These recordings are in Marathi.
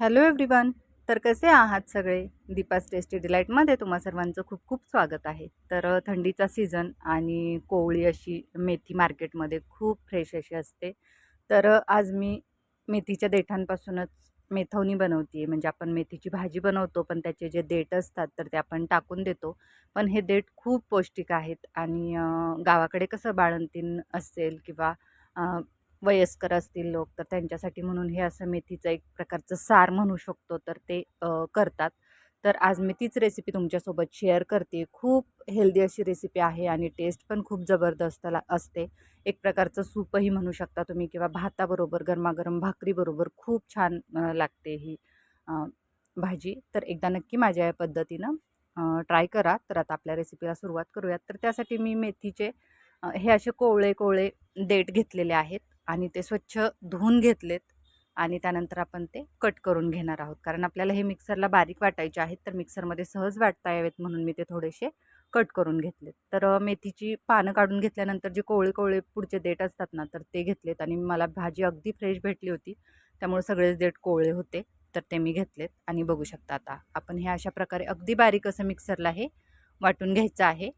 हॅलो एव्हरीवन तर कसे आहात सगळे? दीपास टेस्टी डिलाईटमध्ये तुम्हा सर्वांचं खूप खूप स्वागत आहे. तर थंडीचा सीझन आणि कोवळी अशी मेथी मार्केटमध्ये खूप फ्रेश अशी असते. तर आज मी मेथीच्या देठांपासूनच मेथवणी बनवते आहे म्हणजे आपण मेथीची भाजी बनवतो पण त्याचे जे देठ असतात तर ते आपण टाकून देतो. पण हे देठ खूप पौष्टिक आहेत आणि गावाकडे कसं बाळंतीण असेल किंवा वयस्कर असतील लोक तर त्यांच्यासाठी म्हणून हे असं मेथीचं एक प्रकारचं सार म्हणू शकतो तर ते करतात. तर आज मी तीच रेसिपी तुमच्यासोबत शेअर करते. खूप हेल्दी अशी रेसिपी आहे आणि टेस्ट पण खूप जबरदस्त असते. एक प्रकारचं सूपही म्हणू शकता तुम्ही किंवा भाताबरोबर गरमागरम भाकरीबरोबर खूप छान लागते ही भाजी. तर एकदा नक्की माझ्या या पद्धतीनं ट्राय करा. तर आता आपल्या रेसिपीला सुरुवात करूयात. तर त्यासाठी मी मेथीचे हे असे कोवळे कोवळे देठ घेतलेले आहेत. आणि ते स्वच्छ धुवून घेतलेत आणि त्यानंतर आपण ते कट करून घेणार आहोत. कारण आपल्याला हे मिक्सरला बारीक वाटायचे आहेत तर मिक्सरमध्ये सहज वाटता यावेत म्हणून मी ते थोडेसे कट करून घेतलेत. तर मेथीची पानं काढून घेतल्यानंतर जे कोवळे कोवळे पुढचे देठ असतात ना तर ते घेतलेत आणि मला भाजी अगदी फ्रेश भेटली होती त्यामुळे सगळेच देठ कोवळे होते तर ते मी घेतलेत. आणि बघू शकता आता आपण हे अशा प्रकारे अगदी बारीक असं मिक्सरला हे वाटून घ्यायचं आहे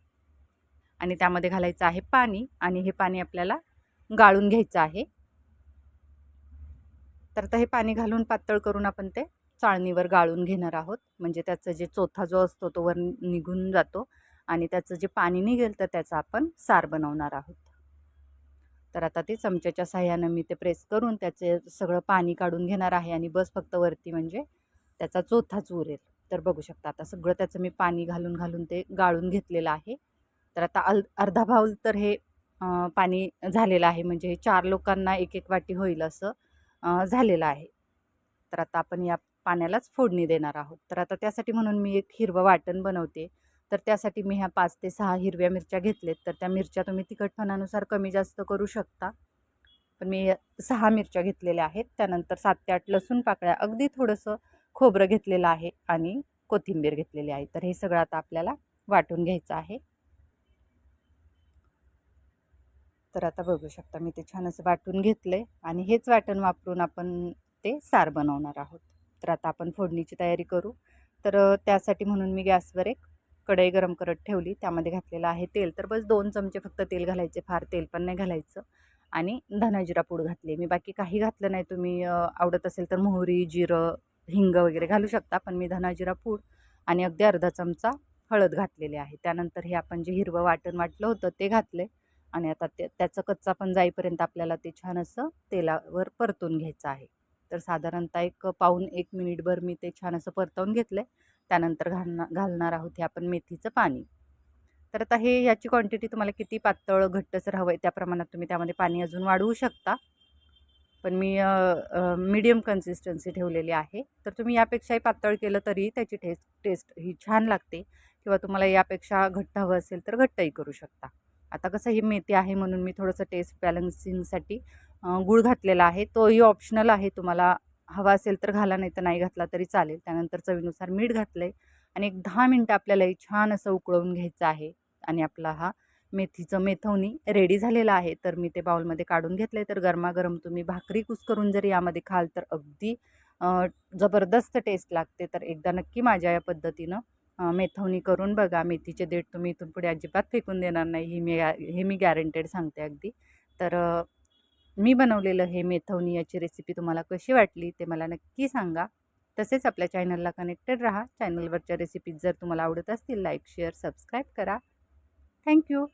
आणि त्यामध्ये घालायचं आहे पाणी आणि हे पाणी आपल्याला गाळून घ्यायचं आहे. तर आता हे पाणी घालून पातळ करून आपण ते चाळणीवर गाळून घेणार आहोत. म्हणजे त्याचं जे चोथा जो असतो तो वर निघून जातो आणि त्याचं जे पाणी निघेल तर त्याचा आपण सार बनवणार आहोत. तर आता ते चमच्याच्या साह्यानं मी ते प्रेस करून त्याचे सगळं पाणी काढून घेणार आहे आणि बस फक्त वरती म्हणजे त्याचा चोथाच उरेल. तर बघू शकता आता सगळं त्याचं मी पाणी घालून घालून ते गाळून घेतलेलं आहे. तर आता अल अर्धा बाऊल तर हे पाणी झालेलं आहे. म्हणजे हे चार लोकांना एक एक वाटी होईल असं झालेलं आहे. तर आता आपण या पाण्यालाच फोडणी देणार आहोत. तर आता त्यासाठी म्हणून मी एक हिरवं वाटण बनवते. तर त्यासाठी मी ह्या पाच ते सहा हिरव्या मिरच्या घेतलेत. तर त्या मिरच्या तुम्ही तिखटपणानुसार कमी जास्त करू शकता. पण मी सहा मिरच्या घेतलेल्या आहेत. त्यानंतर सात ते आठ लसूण पाकळ्या अगदी थोडंसं खोबरं घेतलेलं आहे आणि कोथिंबीर घेतलेली आहे. तर हे सगळं आता आपल्याला वाटून घ्यायचं आहे. तर आता बघू शकता मी ते छान असं वाटून घेतलं आहे आणि हेच वाटण वापरून आपण ते सार बनवणार आहोत. तर आता आपण फोडणीची तयारी करू. तर त्यासाठी म्हणून मी गॅसवर एक कढई गरम करत ठेवली. त्यामध्ये घातलेलं आहे तेल. तर बस दोन चमचे फक्त तेल घालायचे. फार तेल पण नाही घालायचं. आणि धनाजिरा पूड घातली. मी बाकी काही घातलं नाही. तुम्ही आवडत असेल तर मोहरी जिरं हिंग वगैरे घालू शकता. पण मी धनाजिरा पूड आणि अगदी अर्धा चमचा हळद घातलेली आहे. त्यानंतर हे आपण जे हिरवं वाटण वाटलं होतं ते घातले आणि आता ते त्याचं कच्चा पण जाईपर्यंत आपल्याला ते छान असं तेलावर परतून घ्यायचं आहे. तर साधारणतः एक पाऊन एक मिनिटभर मी ते छान असं परतवून घेतलं आहे त्यानंतर घालणार घालणार आहोत हे आपण मेथीचं पाणी. तर आता हे याची क्वांटिटी तुम्हाला किती पातळ घट्टसर हवं आहे त्या प्रमाणात तुम्ही त्यामध्ये पाणी अजून वाढवू शकता. पण मी मीडियम कन्सिस्टन्सी ठेवलेली आहे. तर तुम्ही यापेक्षाही पातळ केलं तरी त्याची टेस्ट टेस्ट ही छान लागते. किंवा तुम्हाला यापेक्षा घट्ट हवं असेल तर घट्टही करू शकता. आता कसं ही मेथी आहे म्हणून मी थोडंसं टेस्ट बॅलन्सिंगसाठी गूळ घातलेला आहे. तोही ऑप्शनल आहे. तुम्हाला हवा असेल तर घाला नाही तर नाही घातला तरी चालेल. त्यानंतर चवीनुसार मीठ घातलं आहे आणि एक दहा मिनटं आपल्याला छान असं उकळवून घ्यायचं आहे. आणि आपला हा मेथीचं मेथवणी रेडी झालेलं आहे. तर मी ते बाउलमध्ये काढून घेतलं आहे तर गरमागरम तुम्ही भाकरी कुस करून जर यामध्ये खाल तर अगदी जबरदस्त टेस्ट लागते. तर एकदा नक्की माझ्या या पद्धतीनं मेथवणी करून बघा. मेथीचे देठ तुम्ही इथून पुढे अजिबात फेकून देणार नाही. ही मी हे मी गॅरंटेड सांगते अगदी. तर मी बनवलेलं हे मेथवणी याची रेसिपी तुम्हाला कशी वाटली ते मला नक्की सांगा. तसेच आपल्या चॅनलला कनेक्टेड राहा. चॅनलवरच्या रेसिपीज जर तुम्हाला आवडत असतील लाईक शेअर सबस्क्राईब करा. Thank you